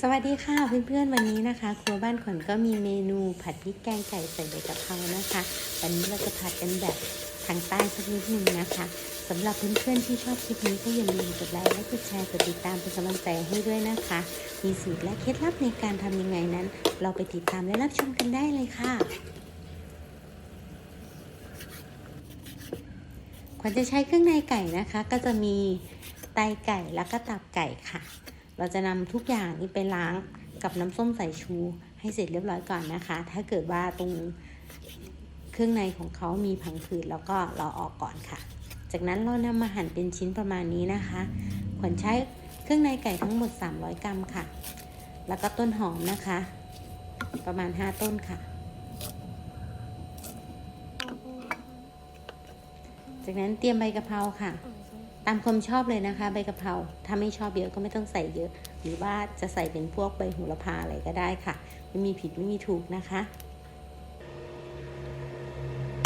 สวัสดีค่ะเพื่อนๆวันนี้นะคะ ครัวบ้านขวัญก็มีเมนูผัดพริกแกงไก่ใส่ใบกะเพรานะคะ วันนี้เราจะผัดกันแบบทางใต้สักนิดนึงนะคะสำหรับเพื่อนๆที่ชอบคลิปนี้ก็อย่าลืมกดไลค์และกดแชร์กดติดตามเป็นกำลังใจให้ด้วยนะคะ มีสูตรและเคล็ดลับในการทำยังไงนั้น เราไปติดตามและรับชมกันได้เลยค่ะขวัญจะใช้เครื่องในไก่นะคะ ก็จะมีไตไก่แล้วก็ตับไก่ค่ะ เราจะนำทุกอย่างนี้ไปล้างกับน้ำส้มสายชู ให้เสร็จเรียบร้อยก่อนนะคะ ถ้าเกิดว่าตรงเครื่องในของเขามีผังผืดแล้วก็เราออกก่อนค่ะ จากนั้นเรานำมาหั่นเป็นชิ้นประมาณนี้นะคะขวัญใช้เครื่องในไก่ทั้งหมด 300 กรัมค่ะ แล้วก็ต้นหอมนะคะ ประมาณ 5 ต้นค่ะ จากนั้นเตรียมใบกะเพราค่ะ ตามความชอบเลยนะคะ ใบกะเพราถ้าไม่ชอบเยอะก็ไม่ต้องใส่เยอะ หรือว่าจะใส่เป็นพวกใบโหระพาอะไรก็ได้ค่ะ ไม่มีผิดไม่มีถูกนะคะ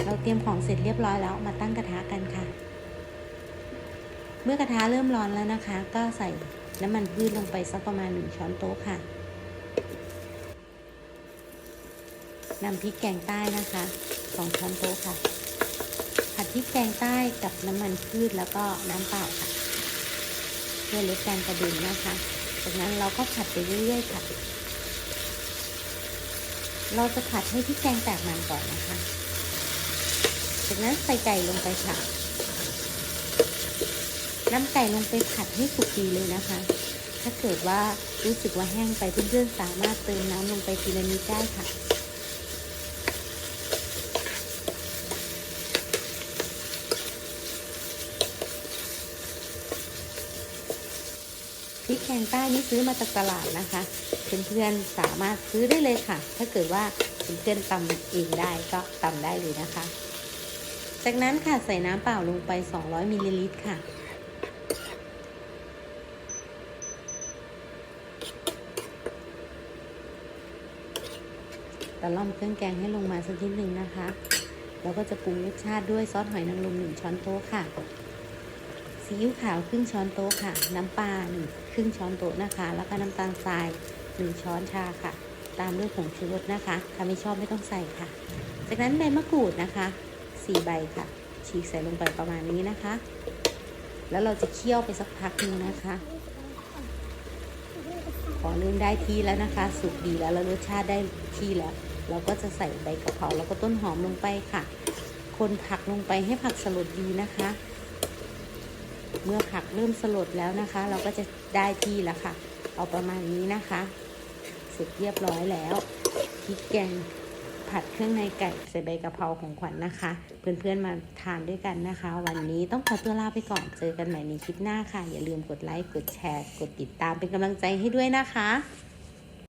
เราเตรียมของเสร็จเรียบร้อยแล้วมาตั้งกระทะกันค่ะ เมื่อกระทะเริ่มร้อนแล้วนะคะ ก็ใส่น้ำมันพืชลงไปสักประมาณหนึ่งช้อนโต๊ะค่ะนำพริกแกงใต้นะคะสองช้อนโต๊ะค่ะ ผัดพริกแกงใต้กับน้ำมันพืชแล้วก็น้ำเปล่าค่ะเพื่อลดการกระเด็นนะคะ จากนั้นเราก็ผัดไปเรื่อยๆค่ะ เราจะผัดให้พริกแกงแตกมันก่อนนะคะ จากนั้นใส่ไก่ลงไปค่ะน้ำไก่ลงไปผัดให้สุกดีเลยนะคะ ถ้าเกิดว่ารู้สึกว่าแห้งไปเพื่อนๆสามารถเติมน้ำลงไปทีละนิดได้ค่ะ พริกแกงใต้นี่ซื้อมาจากตลาดนะคะเพื่อนๆสามารถซื้อได้เลยค่ะ ถ้าเกิดว่าเพื่อนๆตำเองได้ก็ตำได้เลยนะคะ จากนั้นค่ะใส่น้ำเปล่าลงไป 200มิลลิลิตรค่ะตะล่อมเครื่องแกงให้ลงมาสักนิดหนึ่งนะคะ แล้วก็จะปรุงรสชาติด้วยซอสหอยนางรมหนึ่งช้อนโต๊ะค่ะ ซีอิ๊วขาวครึ่งช้อนโต๊ะค่ะ น้ำปลาหนึ่งครึ่งช้อนโต๊ะนะคะ แล้วก็น้ำตาลทรายหนึ่งช้อนชาค่ะ ตามด้วยผงชูรสนะคะถ้าไม่ชอบไม่ต้องใส่ค่ะ จากนั้นใบมะกรูดนะคะสี่ใบค่ะ ฉีกใส่ลงไปประมาณนี้นะคะ แล้วเราจะเคี่ยวไปสักพักหนึงนะคะขอเริ่มได้ที่แล้วนะคะ สุกดีแล้วแล้วรสชาติได้ที่แล้ว เราก็จะใส่ใบกะเพราแล้วก็ต้นหอมลงไปค่ะ คนผักลงไปให้ผักสลดดีนะคะ เมื่อผักเริ่มสลดแล้วนะคะ เราก็จะได้ที่แล้วค่ะ เอาประมาณนี้นะคะ เสร็จเรียบร้อยแล้วพริกแกงผัดเครื่องในไก่ใส่ใบกะเพราของขวัญนะคะ เพื่อนๆมาทานด้วยกันนะคะ วันนี้ต้องขอตัวลาไปก่อนเจอกันใหม่ในคลิปหน้าค่ะ อย่าลืมกดไลค์กดแชร์ กดติดตามเป็นกำลังใจให้ด้วยนะคะ